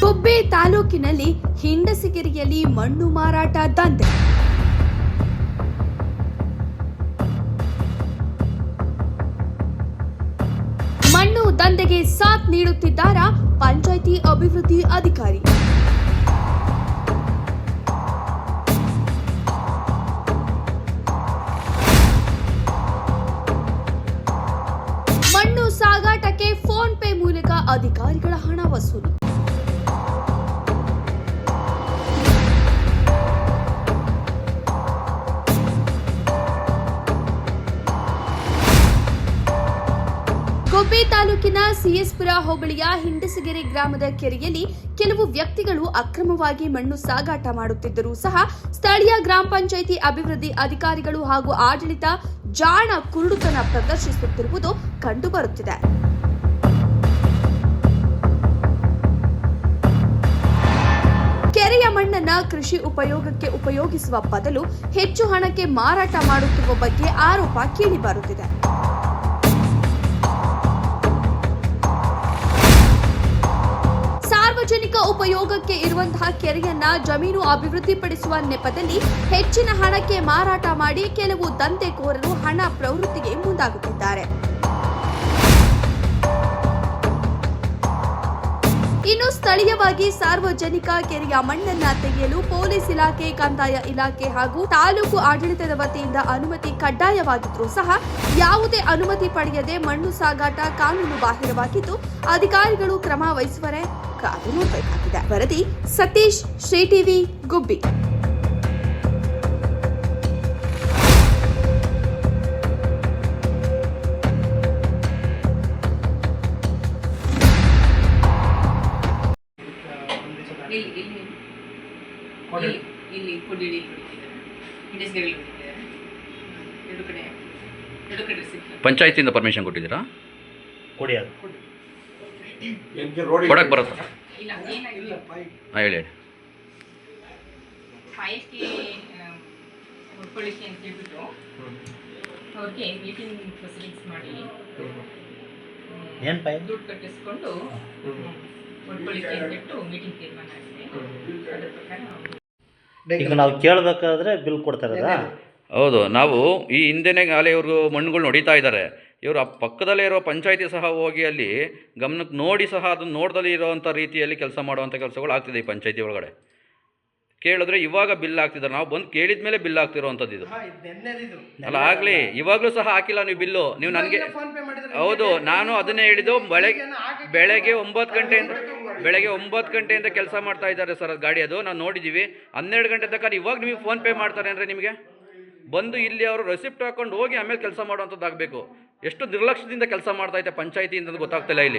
ಕೊಬ್ಬೆ ತಾಲೂಕಿನಲ್ಲಿ ಹಿಂಡಸಿಗಿರಿಯಲ್ಲಿ ಮಣ್ಣು ಮಾರಾಟ ದಂಧೆ. ಮಣ್ಣು ದಂಧೆಗೆ ಸಾಥ್ ನೀಡುತ್ತಿದ್ದಾರಾ ಪಂಚಾಯಿತಿ ಅಭಿವೃದ್ಧಿ ಅಧಿಕಾರಿ. ಮಣ್ಣು ಸಾಗಾಟಕ್ಕೆ ಫೋನ್ ಪೇ ಮೂಲಕ ಅಧಿಕಾರಿಗಳ ಹಣ ವಸೂಲಿ. ತಾಲೂಕಿನ ಸಿಎಸ್ಪುರ ಹೋಬಳಿಯ ಹಿಂಡಸಗೆರೆ ಗ್ರಾಮದ ಕೆರೆಯಲ್ಲಿ ಕೆಲವು ವ್ಯಕ್ತಿಗಳು ಅಕ್ರಮವಾಗಿ ಮಣ್ಣು ಸಾಗಾಟ ಮಾಡುತ್ತಿದ್ದರೂ ಸಹ ಸ್ಥಳೀಯ ಗ್ರಾಮ ಪಂಚಾಯಿತಿ ಅಭಿವೃದ್ಧಿ ಅಧಿಕಾರಿಗಳು ಹಾಗೂ ಆಡಳಿತ ಜಾಣ ಕುರುಡುತನ ಪ್ರದರ್ಶಿಸುತ್ತಿರುವುದು ಕಂಡುಬರುತ್ತಿದೆ. ಕೆರೆಯ ಮಣ್ಣನ್ನ ಕೃಷಿ ಉಪಯೋಗಕ್ಕೆ ಉಪಯೋಗಿಸುವ ಬದಲು ಹೆಚ್ಚು ಹಣಕ್ಕೆ ಮಾರಾಟ ಮಾಡುತ್ತಿರುವ ಬಗ್ಗೆ ಆರೋಪ ಕೇಳಿಬರುತ್ತಿದೆ ಉಪಯೋಗಕ್ಕೆ ಇರುವಂತಹ ಕೆರೆಯನ್ನ ಜಮೀನು ಅಭಿವೃದ್ಧಿಪಡಿಸುವ ನೆಪದಲ್ಲಿ ಹೆಚ್ಚಿನ ಹಣಕ್ಕೆ ಮಾರಾಟ ಮಾಡಿ ಕೆಲವು ದಂಧೆಕೋರರು ಹಣ ಪ್ರವೃತ್ತಿಗೆ ಮುಂದಾಗುತ್ತಿದ್ದಾರೆ. ಇನ್ನು ಸ್ಥಳೀಯವಾಗಿ ಸಾರ್ವಜನಿಕ ಕೆರೆಯ ಮಣ್ಣನ್ನ ತೆಗೆಯಲು ಪೊಲೀಸ್ ಇಲಾಖೆ, ಕಂದಾಯ ಇಲಾಖೆ ಹಾಗೂ ತಾಲೂಕು ಆಡಳಿತದ ವತಿಯಿಂದ ಅನುಮತಿ ಕಡ್ಡಾಯವಾಗಿದ್ರೂ ಸಹ ಯಾವುದೇ ಅನುಮತಿ ಪಡೆಯದೆ ಮಣ್ಣು ಸಾಗಾಟ ಕಾನೂನು ಬಾಹಿರವಾಗಿದ್ದು, ಅಧಿಕಾರಿಗಳು ಕ್ರಮ ವಹಿಸುವರೆ ಕಾದು ನೋಡಬೇಕಾಗಿದೆ. ವರದಿ ಸತೀಶ್, ಶ್ರೀ ಟಿವಿ, ಗುಬ್ಬಿ. ಇಲ್ಲಿ ಇಲ್ಲಿ ಇಲ್ಲಿ. ಇಲ್ಲಿ ಕುಡಿಡಿ ಕುಡಿತಿದ್ದಾರೆ. ಇಂಡಸ್ಟ್ರಿಯಲ್ಲಿ ಕುಡಿತಿದ್ದಾರೆ. ಎರಡು ಕಡೆ ಎರಡು ಕಡೆ ಸಿಗ್ತದೆ. ಪಂಚಾಯತಿಯಿಂದ ಪರ್ಮಿಷನ್ ಕೊಟ್ಟಿದ್ದೀರಾ? ಕುಡಿಯೋದು ಕೊಡಕ್ಕೆ ಬರುತ್ತಾ? ಇಲ್ಲ ಏನಾಗಿಲ್ಲ ಹಾಂ ಹೇಳಿ ಫೈಲ್ಗೆ ಹೊಡ್ಕೊಳ್ಳಿಕ್ಕೆ ಅಂತ ಹೇಳ್ಬಿಟ್ಟು ಅವ್ರಿಗೆ ಮೀಟಿಂಗ್ ಪ್ರೊಸೀಡಿಂಗ್ಸ್ ಮಾಡಿ ದುಡ್ಡು ಕಟ್ಟಿಸ್ಕೊಂಡು ಹೊಡ್ಕೊಳ್ಳಿಕ್ಕೆ ಅಂದ್ಬಿಟ್ಟು ಮೀಟಿಂಗ್ ತೀರ್ಮಾನ ಆಗಿದೆ. ಅದ್ರ ಪ್ರಕಾರ ಅವ್ರು ಈಗ ನಾವು ಕೇಳಬೇಕಾದ್ರೆ ಬಿಲ್ ಕೊಡ್ತಾರೆ ಹೌದು ನಾವು ಈ ಹಿಂದೆನೇ ಅಲ್ಲಿ ಇವರು ಮಣ್ಣುಗಳು ಹೊಡಿತಾ ಇದ್ದಾರೆ ಇವರು ಆ ಪಕ್ಕದಲ್ಲೇ ಇರೋ ಪಂಚಾಯತಿ ಸಹ ಹೋಗಿ ಅಲ್ಲಿ ಗಮನಕ್ಕೆ ನೋಡಿ ಸಹ ಅದನ್ನು ನೋಡ್ದಲ್ಲಿ ಇರೋವಂಥ ರೀತಿಯಲ್ಲಿ ಕೆಲಸ ಮಾಡುವಂಥ ಕೆಲಸಗಳು ಆಗ್ತಿದೆ ಈ ಪಂಚಾಯತಿ ಒಳಗಡೆ. ಕೇಳಿದ್ರೆ ಇವಾಗ ಬಿಲ್ ಆಗ್ತಿದ್ದಾರೆ ನಾವು ಬಂದು ಕೇಳಿದ ಮೇಲೆ ಬಿಲ್ ಆಗ್ತಿರೋವಂಥದ್ದು ಇದು. ಅಲ್ಲ ಆಗಲಿ ಇವಾಗಲೂ ಸಹ ಹಾಕಿಲ್ಲ ನೀವು ಬಿಲ್ಲು. ನೀವು ನನಗೆ ಹೌದು ನಾನು ಅದನ್ನೇ ಹೇಳಿದ್ದು ಬೆಳಗ್ಗೆ ಬೆಳಗ್ಗೆ ಒಂಬತ್ತು ಗಂಟೆಯಿಂದ ಬೆಳಗ್ಗೆ ಒಂಬತ್ತು ಗಂಟೆಯಿಂದ ಕೆಲಸ ಮಾಡ್ತಾ ಇದ್ದಾರೆ ಸರ್ ಅದು ಗಾಡಿ ಅದು. ನಾವು ನೋಡಿದ್ದೀವಿ ಹನ್ನೆರಡು ಗಂಟೆ ತನಕ ಇವಾಗ ನಿಮಗೆ ಫೋನ್ ಪೇ ಮಾಡ್ತಾರೆ ಅಂದರೆ ನಿಮಗೆ? ಬಂದು ಇಲ್ಲಿ ಅವರು ರೆಸಿಪ್ಟ್ ಹಾಕೊಂಡು ಹೋಗಿ ಆಮೇಲೆ ಕೆಲಸ ಮಾಡುವಂಥದ್ದು ಆಗಬೇಕು ಎಷ್ಟು ನಿರ್ಲಕ್ಷ್ಯದಿಂದ ಕೆಲಸ ಮಾಡ್ತಾ ಇದೆ ಪಂಚಾಯಿತಿ ಅಂತ ಗೊತ್ತಾಗ್ತಿಲ್ಲ ಇಲ್ಲಿ.